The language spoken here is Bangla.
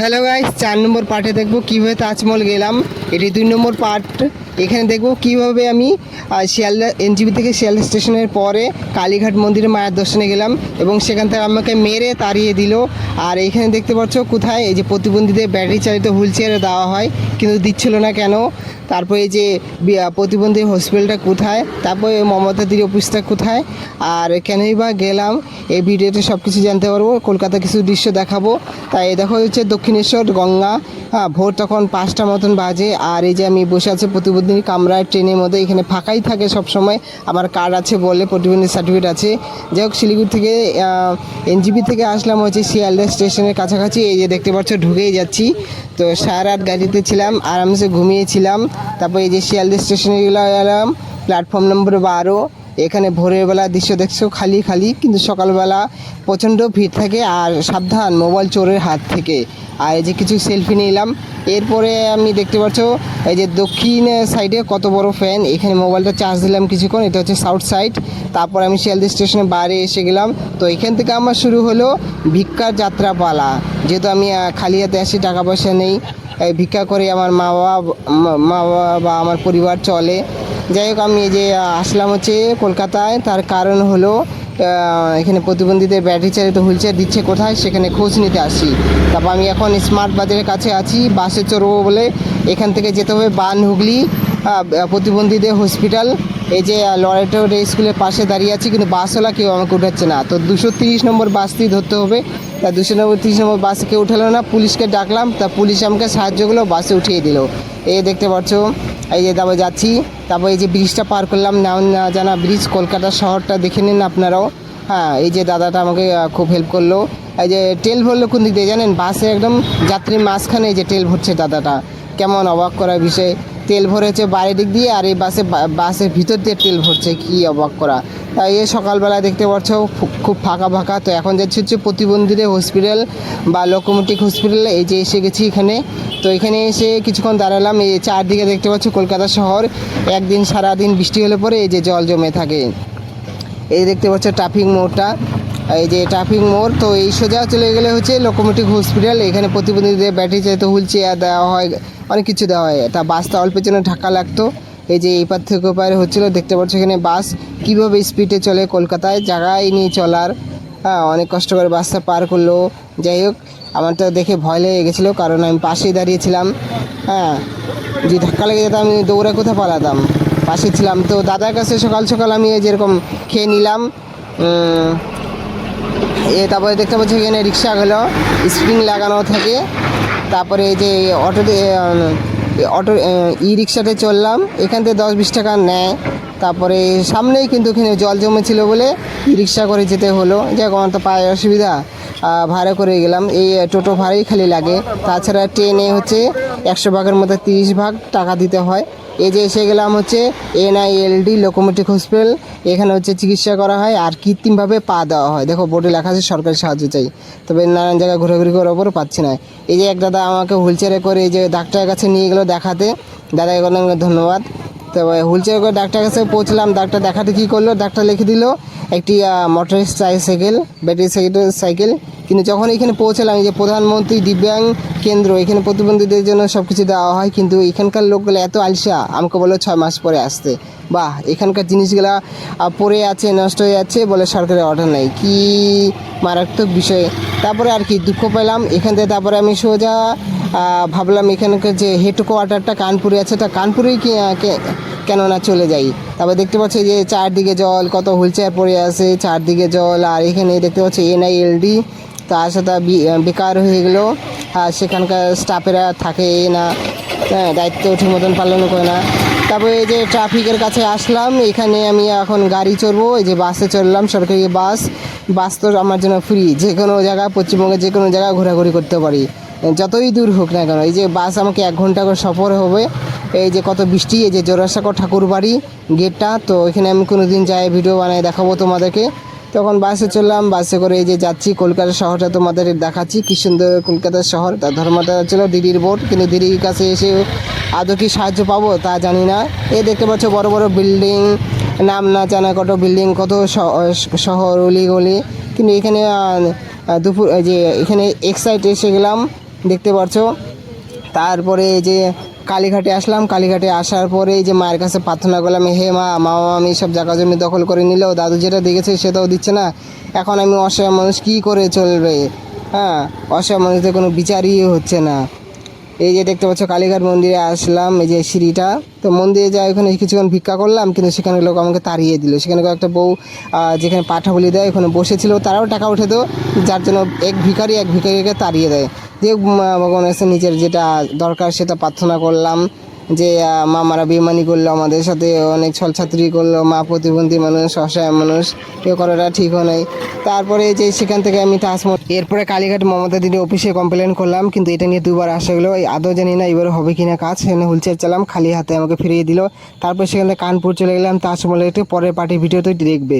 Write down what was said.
হ্যালো গাইস চার নম্বর পার্টে দেখব কীভাবে তাজমহল গেলাম। এটি দুই নম্বর পার্ট এখানে দেখব কীভাবে আমি শিয়ালদা এনজিবি থেকে শিয়ালদা স্টেশনের পরে কালীঘাট মন্দিরে মায়ের দর্শনে গেলাম এবং সেখান থেকে আমাকে মেরে তাড়িয়ে দিল। আর এখানে দেখতে পাচ্ছ কোথায়? এই যে প্রতিবন্ধীদের ব্যাটারি চালিত হুইল চেয়ারে দেওয়া হয়, কিন্তু দিচ্ছিল না কেন? তারপরে এই যে প্রতিবন্ধী হসপিটালটা কোথায়? তারপরে মমতা দির অফিসটা কোথায়? আর কেনই বা গেলাম, এই ভিডিওতে সব কিছু জানতে পারব কলকাতা কিছু দৃশ্য দেখাবো। তাই দেখো হচ্ছে দক্ষিণেশ্বর, গঙ্গা হ্যাঁ ভোর তখন পাঁচটা মতন বাজে। আর এই যে আমি বসে আছি প্রতিবন্ধী কামরায়, ট্রেনের মধ্যে, এখানে ফাঁকাই থাকে সব সময় আমার কার্ড আছে বলে প্রতিবন্ধী সার্টিফিকেট আছে। যাই হোক, শিলিগুড়ি থেকে এনজিপি থেকে আসলাম হচ্ছে শিয়ালদা স্টেশনের কাছাকাছি। এই যে দেখতে পাচ্ছ, ঢুকেই যাচ্ছি। তো সারা রাত গাড়িতে ছিলাম, আরামসে ঘুমিয়েছিলাম। তারপর এই যে শিয়ালদা স্টেশনে গেলাম প্ল্যাটফর্ম নম্বর বারো। এখানে ভোরের বেলা দৃশ্য দেখছ, খালি খালি, কিন্তু সকালবেলা প্রচণ্ড ভিড় থাকে আর সাবধান মোবাইল চোরের হাত থেকে। আর এই যে কিছু সেলফি নিলাম। এরপরে আমি দেখতে পাচ্ছ, এই যে দক্ষিণ সাইডে কত বড় ফ্যান এখানে মোবাইলটা চার্জ দিলাম কিছুক্ষণ, এটা হচ্ছে সাউথ সাইড তারপর আমি শিয়ালদা স্টেশনের বাইরে এসে গেলাম। তো এখান থেকে আমার শুরু হলো ভিক্ষার যাত্রা পালা যেহেতু আমি খালি হাতে আসি, টাকা পয়সা নেই। ভিক্ষা করে আমার মা বাবা, মা- বাবা বা আমার পরিবার চলে। যাই হোক, আমি যে আসলাম হচ্ছে কলকাতায়। তার কারণ হলো এখানে প্রতিবন্ধীদের ব্যাটারি চালিত হুইল চেয়ার দিচ্ছে কোথায়? সেখানে খোঁজ নিতে আসি তারপর আমি এখন স্মার্ট বাজারের কাছে আছি। বাসে চড়বো বলে এখান থেকে যেতে হবে বান হুগলি প্রতিবন্ধীদের হসপিটাল এই যে লরেটো স্কুলের পাশে দাঁড়িয়ে আছি, কিন্তু বাসওয়ালা কেউ আমাকে উঠাচ্ছে না। তো দুশো তিরিশ নম্বর বাসটি ধরতে হবে। তা দুশো নম্বর, তিরিশ নম্বর বাসে কেউ উঠালো না, পুলিশকে ডাকলাম, তা পুলিশ আমাকে সাহায্য করল, বাসে উঠিয়ে দিল। এই দেখতে পাচ্ছ, এই যে তারপর যাচ্ছি, তারপর এই যে ব্রিজটা পার করলাম না জানা ব্রিজ কলকাতা শহরটা দেখে নিন আপনারাও। হ্যাঁ এই যে দাদাটা আমাকে খুব হেল্প করল। এই যে তেল ভরলো কোন দিক দিয়ে জানেন? বাসে একদম যাত্রীর মাঝখানে এই যে তেল ভরছে দাদাটা। কেমন অবাক করার বিষয়। তেল ভরেছে বাইরের দিক দিয়ে আর এই বাসে বাসের ভিতর দিয়ে তেল ভরছে, কি অবাক করা। তাই এই সকালবেলা দেখতে পাচ্ছ খুব ফাঁকা ফাঁকা। তো এখন যাচ্ছে হচ্ছে প্রতিবন্ধীদের হসপিটাল বা লোকোমোটিক হসপিটাল এই যে এসে গেছি এখানে। তো এখানে এসে কিছুক্ষণ দাঁড়ালাম, এই চারদিকে দেখতে পাচ্ছ কলকাতা শহর। একদিন সারাদিন বৃষ্টি হলে পরে এই যে জল জমে থাকে। এই দেখতে পাচ্ছ ট্রাফিক মোড়টা। এই যে ট্রাফিক মোড়, তো এই সোজা চলে গেলে হচ্ছে লোকোমোটিভ হসপিটাল এখানে প্রতিবন্ধীদের ব্যাটারি চাইতে হুইল চেয়ার দেওয়া হয়। অনেক কিছু দেওয়া হয়। তা বাসটা অল্প পেছনে ঢাকা লাগতো। এই যে এই পার থেকে ওপারে হচ্ছিল, দেখতে পাচ্ছ এখানে বাস কীভাবে স্পিডে চলে কলকাতায়, জায়গায় নিয়ে চলার। হ্যাঁ অনেক কষ্ট করে বাসটা পার করল। যাই হোক আমার তো দেখে ভয় লেগে গেছিল, কারণ আমি পাশেই দাঁড়িয়েছিলাম। হ্যাঁ যদি ধাক্কা লেগে যেত আমি দৌড়ে কোথাও পালাতাম? পাশে ছিলাম তো দাদার কাছে সকাল সকাল আমি যেরকম খেয়ে নিলাম। এ তারপরে দেখতে পাচ্ছি এখানে রিক্সাগুলো স্প্রিং লাগানো থাকে। তারপরে এই যে অটো অটো ই রিক্সাতে চললাম। এখান থেকে দশ বিশ টাকা নেয়। তারপরে সামনেই কিন্তু ওখানে জল জমেছিল বলে ই রিক্সা করে যেতে হলো। যাক, আমার তো পায়ে অসুবিধা। ভাড়া করে গেলাম। এই টোটো ভাড়াই খালি লাগে। তাছাড়া ট্রেনে হচ্ছে একশো ভাগের মধ্যে তিরিশ ভাগ টাকা দিতে হয়। এই যে এসে গেলাম হচ্ছে এনআইএলডি লোকোমোটিভ হসপিটাল এখানে হচ্ছে চিকিৎসা করা হয় আর কৃত্রিমভাবে পা দেওয়া হয়। দেখো বোর্ডে লেখা আছে, সরকারি সাহায্য চাই। তবে নানান জায়গায় ঘোরাঘুরি করার পরও পাচ্ছি না। এই যে এক দাদা আমাকে হুইল চেয়ারে করে এই যে ডাক্তারের কাছে নিয়ে গেলো দেখাতে। দাদাকে অনেক ধন্যবাদ। তবে হুইল চেয়ারে করে ডাক্তারের কাছে পৌঁছলাম, ডাক্তার দেখাতে কী করল? ডাক্তার লিখে দিল, একটি মোটর সাইকেল ব্যাটারি সাইকেল কিন্তু যখন এখানে পৌঁছালাম যে প্রধানমন্ত্রী দিব্যাং কেন্দ্র, এখানে প্রতিবন্ধীদের জন্য সব কিছু দেওয়া হয়, কিন্তু এখানকার লোকগুলো এত আলসা, আমাকে বলে ছয় মাস পরে আসতে। বাহ, এখানকার জিনিসগুলা পড়ে আছে, নষ্ট হয়ে যাচ্ছে, বলে সরকারের অর্ডার নেই। কি মারাত্মক বিষয়। তারপরে আর কি, দুঃখ পেলাম। এখান থেকে তারপরে আমি সোজা ভাবলাম এখানকার যে হেড কোয়ার্টারটা কানপুরে আছে, তা কানপুরেই কেননা চলে যাই? তারপর দেখতে পাচ্ছি যে চারদিকে জল, কত হুইল চেয়ার পড়ে আছে, চারদিকে জল, আর এখানে দেখতে পাচ্ছি এনআইএলডি তার সাথে বেকার হয়ে গেলো আর সেখানকার স্টাফেরা থাকে না হ্যাঁ দায়িত্ব ঠিক মতন পালন করে না। তারপরে এই যে ট্রাফিকের কাছে আসলাম, এখানে আমি এখন গাড়ি চড়বো, এই যে বাসে চড়লাম, সরকারি বাস। বাস তো আমার জন্য ফ্রি যে কোনো জায়গা পশ্চিমবঙ্গে যে কোনো জায়গায় ঘোরাঘুরি করতে পারি। যতই দূর হোক না কেন, এই যে বাস আমাকে এক ঘণ্টা করে সফর হবে, এই যে কত বৃষ্টি, এই যে জোড়াসাঁকর ঠাকুর বাড়ি গেটটা, তো এখানে আমি কোনো দিন যাই ভিডিও বানাই, দেখাবো তোমাদেরকে। তখন বাসে চললাম, বাসে করে এই যে যাচ্ছি, কলকাতা শহরটা তোমাদের দেখাচ্ছি, কি সুন্দর কলকাতার শহর, তার ধর্মটা ছিল দিদির বোর্ড কিন্তু দিদির কাছে এসে আদৌ কি সাহায্য পাবো তা জানি না। এ দেখতে পাচ্ছ বড় বড় বিল্ডিং, নাম না জানা কত বিল্ডিং, কত শহর গলি। কিন্তু এখানে দুপুর যে এখানে এক সাইড এসে গেলাম, দেখতে পাচ্ছ। তারপরে যে কালীঘাটে আসলাম। কালীঘাটে আসার পরে এই যে মায়ের কাছে প্রার্থনা করলাম, হে মা মা আমি সব জায়গা জমি দখল করে নিলেও দাদু যেটা দেখেছে সেটাও দিচ্ছে না। এখন আমি অসহায় মানুষ কী করে চলবে? হ্যাঁ অসহায় মানুষদের কোনো বিচারই হচ্ছে না। এই যে দেখতে পাচ্ছ, কালীঘাট মন্দিরে আসলাম, এই যে সিঁড়িটা। তো মন্দিরে যাই ওখানে কিছুক্ষণ ভিক্ষা করলাম, কিন্তু সেখানে লোক আমাকে তাড়িয়ে দিল। সেখানে একটা বউ যেখানে পাঠা বলি দেয়, ওখানে বসেছিল, তারাও টাকা উঠে দেয় যার জন্য এক ভিখারি এক ভিখারিকে তাড়িয়ে দেয়। যে ভগবানের নিজের যেটা দরকার সেটা প্রার্থনা করলাম। যে মামারা বেমানি করল, আমাদের সাথে অনেক ছলছাত্রি করল, মা প্রতিবন্ধী মানুষ, অসহায় মানুষ, কেউ করাটা ঠিক নয় তারপরে যে, সেখান থেকে আমি টাচমোট এরপরে কালীঘাট মমতা দিদি অফিসে কমপ্লেন করলাম, কিন্তু এটা নিয়ে দুবার আসা গেলো, এই আদৌ জানি না, এবার হবে কিনা কাজ? সেখানে হুলচের চালাম, খালি হাতে আমাকে ফিরিয়ে দিল। তারপর সেখানে কানপুর চলে গেলাম, তাজমহলে একটু পরের পার্টি ভিডিওতে দেখবে।